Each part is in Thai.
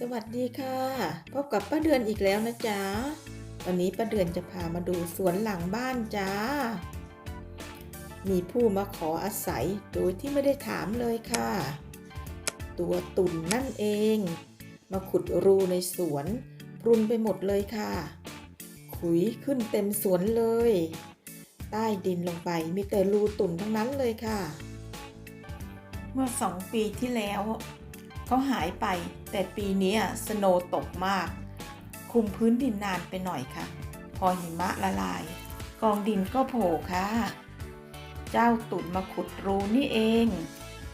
สวัสดีค่ะ พบกับป้าเดือนอีกแล้วนะจ๊ะ วันนี้ป้าเดือนจะพามาดูสวนหลังบ้านจ้า มีผู้มาขออาศัยโดยที่ไม่ได้ถามเลยค่ะ ตัวตุ่นนั่นเอง มาขุดรูในสวนพรุนไปหมดเลยค่ะ ขุยขึ้นเต็มสวนเลย ใต้ดินลงไปมีแต่รูตุ่นทั้งนั้นเลยค่ะ เมื่อสองปีที่แล้ว เขาหายไป แต่ปีนี้สโนว์ตกมากคุมพื้นดินนานไปหน่อยค่ะ พอหิมะละลาย กองดินก็โผล่ค่ะ เจ้าตุ่นมาขุดรูนี่เอง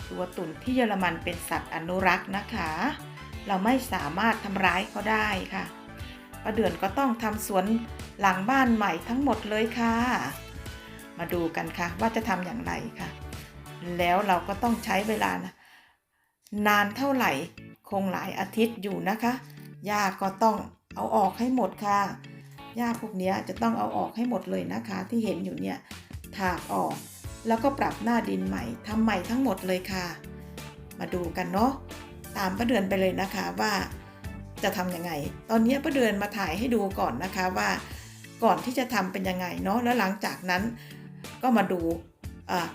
ตัวตุ่นที่เยอรมันเป็นสัตว์อนุรักษ์นะคะ เราไม่สามารถทำร้ายเขาได้ค่ะประเดือนก็ต้องทำสวนหลังบ้านใหม่ทั้งหมดเลยค่ะ มาดูกันค่ะว่าจะทำอย่างไรค่ะ แล้วเราก็ต้องใช้เวลานะ นานเท่าไหร่ คงหลายอาทิตย์อยู่นะคะหญ้าก็ต้องเอาออกให้หมดค่ะหญ้าพวกนี้จะต้องเอาออกให้หมดเลยนะคะ ที่เห็นอยู่เนี่ยถากออก แล้วก็ปรับหน้าดินใหม่ทำใหม่ทั้งหมดเลยค่ะ มาดูกันเนาะตามประเดือนไปเลยนะคะว่าจะทำยังไง ตอนนี้ประเดือนมาถ่ายให้ดูก่อนนะคะว่าก่อนที่จะทำเป็นยังไงเนาะแล้วหลังจากนั้นก็มาดู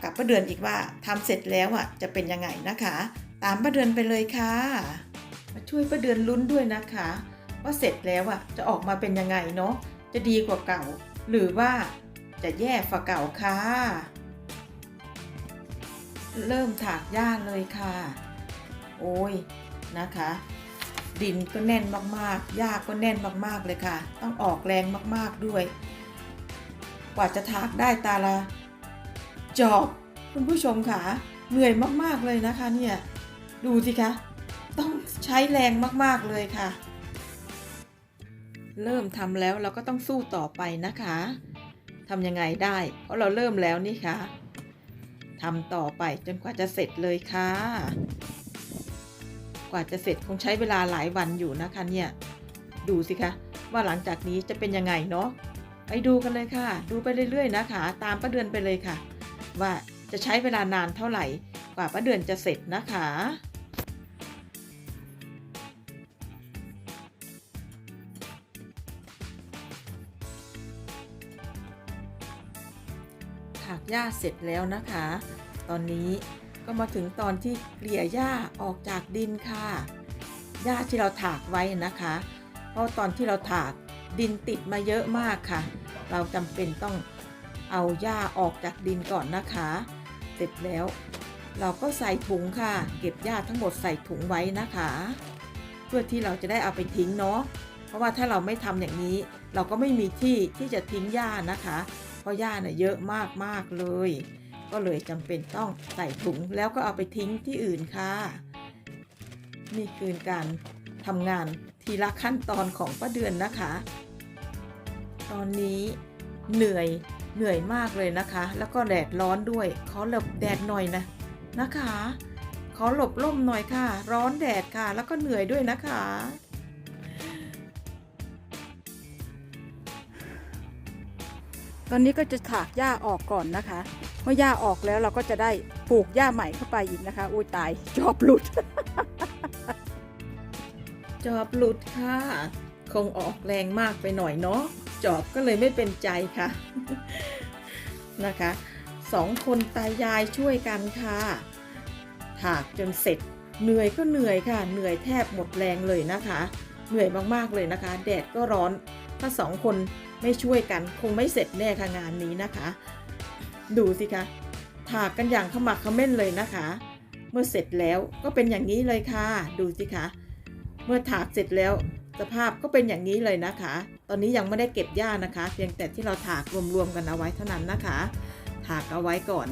กับประเดือนอีกว่าทำเสร็จแล้วอะจะเป็นยังไงนะคะ ตามป้าเดือนไปเลยค่ะ มาช่วยป้าเดือนลุ้นด้วยนะคะ ว่าเสร็จแล้วอะจะออกมาเป็นยังไงเนาะจะดีกว่าเก่า หรือว่าจะแย่ฝ่าเก่าค่ะ เริ่มถากหญ้าเลยค่ะ โอ้ยนะคะ ดินก็แน่นมากๆหญ้าก็แน่นมากๆเลยค่ะ ต้องออกแรงมากๆด้วย กว่าจะถากได้ตาละจอบคุณผู้ชมค่ะเหนื่อยมากๆเลยนะคะเนี่ย ดูสิคะ ต้องใช้แรงมากๆเลยค่ะ เริ่มทำแล้วเราก็ต้องสู้ต่อไปนะคะทำยังไงได้ เพราะเราเริ่มแล้วนี่ค่ะทำต่อไปจนกว่าจะเสร็จเลยค่ะ กว่าจะเสร็จคงใช้เวลาหลายวันอยู่นะคะเนี่ย ดูสิคะว่าหลังจากนี้จะเป็นยังไงเนาะไปดูกันเลยค่ะ ดูไปเรื่อยๆนะคะ ตามประเดือนไปเลยค่ะ ว่าจะใช้เวลานานเท่าไหร่ กว่าป้าเดือนจะเสร็จนะคะ หญ้าเสร็จแล้วนะคะ ตอนนี้ก็มาถึงตอนที่เกลี่ยหญ้าออกจากดินค่ะหญ้าที่เราถากไว้นะคะ เพราะตอนที่เราถากดินติดมาเยอะมากค่ะ เราจำเป็นต้องเอาหญ้าออกจากดินก่อนนะคะ เสร็จแล้ว เราก็ใส่ถุงค่ะ เก็บหญ้าทั้งหมดใส่ถุงไว้นะคะ เพื่อที่เราจะได้เอาไปทิ้งเนาะ เพราะว่าถ้าเราไม่ทำอย่างนี้ เราก็ไม่มีที่ที่จะทิ้งหญ้านะคะ พราะหญ้าเน่ยเยอะมากมากๆเลย ก็เลยจำเป็นต้องใส่ถุงแล้วก็เอาไปทิ้งที่อื่นค่ะ นี่คือการทำงานทีละขั้นตอนของป้าเดือนนะคะ ตอนนี้เหนื่อยเหนื่อยมากเลยนะคะ แล้วก็แดดร้อนด้วย ขอหลบแดดหน่อยนะนะคะ ขอหลบร่มหน่อยค่ะ ร้อนแดดค่ะ แล้วก็เหนื่อยด้วยนะคะ อนนี้ก็จะถากหญ้าออกก่อนนะคะ เมื่อหญ้าออกแล้วเราก็จะได้ปลูกหญ้าใหม่เข้าไปอีกนะคะ อุ้ยตายจอบหลุด จอบหลุดค่ะ คงออกแรงมากไปหน่อยเนาะจอบก็เลยไม่เป็นใจค่ะนะคะสองคนตายายช่วยกันค่ะถากจนเสร็จเหนื่อยก็เหนื่อยค่ะ เหนื่อยแทบหมดแรงเลยนะคะ เหนื่อยมากๆเลยนะคะ แดดก็ร้อน ถ้าสองคนไม่ช่วยกันคงไม่เสร็จแน่ค่ะงานนี้นะคะ ดูสิคะถากกันอย่างขมักขม้นเลยนะคะ เมื่อเสร็จแล้วก็เป็นอย่างนี้เลยค่ะ ดูสิคะ เมื่อถากเสร็จแล้วสภาพก็เป็นอย่างนี้เลยนะคะ ตอนนี้ยังไม่ได้เก็บหญ้านะคะ เพียงแต่ที่เราถากรวมๆกันเอาไว้เท่านั้นนะคะ ถากเอาไว้ก่อน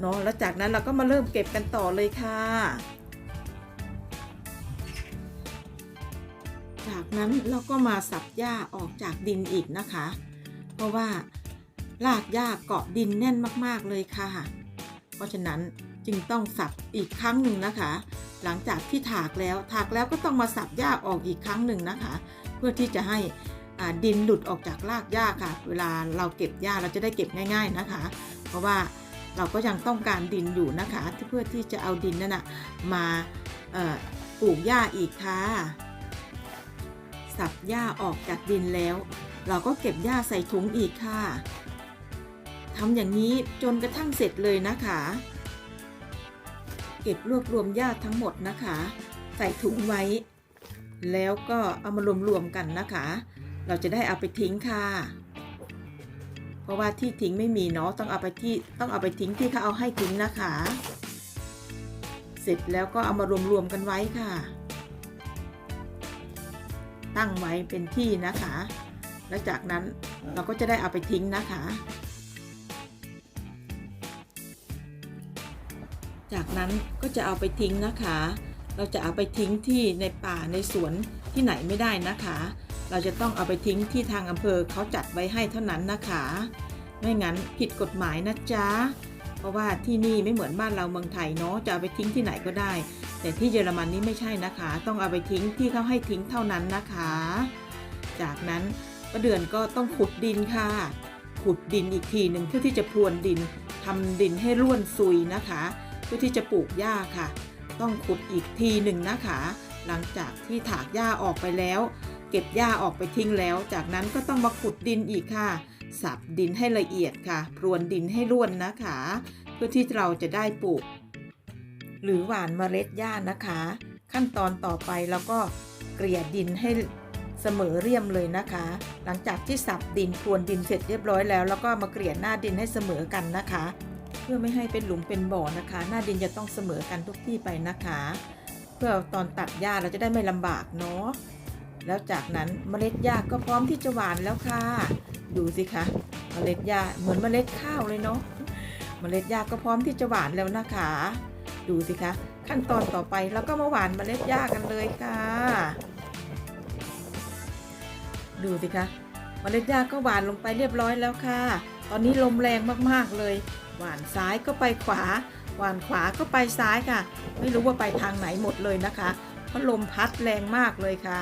เนาะแล้วจากนั้นเราก็มาเริ่มเก็บกันต่อเลยค่ะ จากนั้นเราก็มาสับหญ้าออกจากดินอีกนะคะ เพราะว่ารากหญ้าเกาะดินแน่นมากๆเลยค่ะ เพราะฉะนั้นจึงต้องสับอีกครั้งหนึ่งนะคะ หลังจากที่ถากแล้วถากแล้วก็ต้องมาสับหญ้าออกอีกครั้งหนึ่งนะคะ เพื่อที่จะให้ดินหลุดออกจากรากหญ้าค่ะ เวลาเราเก็บหญ้าเราจะได้เก็บง่าย ๆนะคะ เพราะว่าเราก็ยังต้องการดินอยู่นะคะ เพื่อที่จะเอาดินนั่นนะมาปลูกหญ้าอีกค่ะ สับหญ้าออกจากดินแล้ว เราก็เก็บหญ้าใส่ถุงอีกค่ะทำอย่างนี้จนกระทั่งเสร็จเลยนะคะ เก็บรวบรวมหญ้าทั้งหมดนะคะ ใส่ถุงไว้ แล้วก็เอามารวมๆกันนะคะ เราจะได้เอาไปทิ้งค่ะ เพราะว่าที่ทิ้งไม่มีเนาะต้องเอาไปที่ต้องเอาไปทิ้งที่เขาเอาให้ทิ้งนะคะ เสร็จแล้วก็เอามารวมๆกันไว้ค่ะ ตั้งไว้เป็นที่นะคะ แล้วจากนั้นเราก็จะได้เอาไปทิ้งนะคะ จากนั้นก็จะเอาไปทิ้งนะคะ เราจะเอาไปทิ้งที่ในป่าในสวนที่ไหนไม่ได้นะคะ เราจะต้องเอาไปทิ้งที่ทางอำเภอเขาจัดไว้ให้เท่านั้นนะคะ ไม่งั้นผิดกฎหมายนะจ๊ะ เพราะว่าที่นี่ไม่เหมือนบ้านเราเมืองไทยเนาะ จะเอาไปทิ้งที่ไหนก็ได้ แต่ที่เยอรมันนี่ไม่ใช่นะคะ ต้องเอาไปทิ้งที่เขาให้ทิ้งเท่านั้นนะคะ จากนั้นป้าเดือนก็ต้องขุดดินค่ะ ขุดดินอีกทีหนึ่งเพื่อที่จะพรวนดินทำดินให้ร่วนซุยนะคะ เพื่อที่จะปลูกหญ้าค่ะ ต้องขุดอีกทีหนึ่งนะคะ หลังจากที่ถากหญ้าออกไปแล้ว เก็บหญ้าออกไปทิ้งแล้ว จากนั้นก็ต้องมาขุดดินอีกค่ะ สับดินให้ละเอียดค่ะ พรวนดินให้ร่วนนะคะ เพื่อที่เราจะได้ปลูก หรือหว่านเมล็ดหญ้านะคะ ขั้นตอนต่อไปเราก็เกลี่ยดินให้เสมอเรียมเลยนะคะ หลังจากที่สับดินพรวนดินเสร็จเรียบร้อยแล้ว แล้วก็มาเกลี่ยหน้าดินให้เสมอกันนะคะ เพื่อไม่ให้เป็นหลุมเป็นบ่อนะคะ หน้าดินจะต้องเสมอกันทุกที่ไปนะคะ เพื่อตอนตัดหญ้าเราจะได้ไม่ลำบากเนาะแล้วจากนั้นเมล็ดหญ้าก็พร้อมที่จะหวานแล้วค่ะ ดูสิคะเมล็ดหญ้าเหมือนเมล็ดข้าวเลยเนาะเมล็ดหญ้าก็พร้อมที่จะหวานแล้วนะคะ ดูสิคะ ขั้นตอนต่อไปเราก็มาหวานเมล็ดหญ้ากันเลยค่ะ ดูสิคะเมล็ดหญ้าก็หวานลงไปเรียบร้อยแล้วค่ะ ตอนนี้ลมแรงมากๆเลย หวานซ้ายก็ไปขวา หวานขวาก็ไปซ้ายค่ะ ไม่รู้ว่าไปทางไหนหมดเลยนะคะ เพราะลมพัดแรงมากเลยค่ะ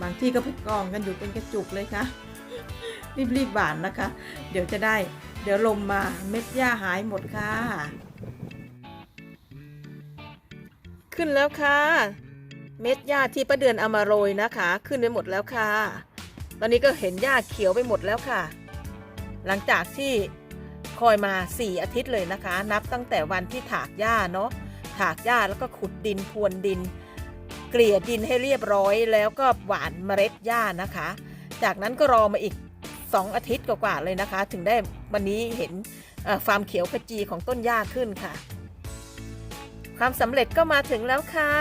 บางที่ก็ไปกองกันอยู่เป็นกระจุกเลยค่ะ รีบๆหวานนะคะ เดี๋ยวจะได้ เดี๋ยวลมมาเม็ดหญ้าหายหมดค่ะ ขึ้นแล้วค่ะ เม็ดหญ้าที่ป้าเดือนเอามาโรยนะคะ ขึ้นไปหมดแล้วค่ะ ตอนนี้ก็เห็นหญ้าเขียวไปหมดแล้วค่ะ หลังจากที่คอยมา 4 อาทิตย์เลยนะคะ นับตั้งแต่วันที่ถากหญ้าเนาะถากหญ้าแล้วก็ขุดดินพรวนดิน เกลี่ยดินให้เรียบร้อย แล้วก็หว่านเมล็ดหญ้านะคะ จากนั้นก็รอมาอีก 2 อาทิตย์กว่าๆเลยนะคะ ถึงได้วันนี้เห็นเอ่อความเขียวขจีของต้นหญ้าขึ้นค่ะ ความสำเร็จก็มาถึงแล้วค่ะ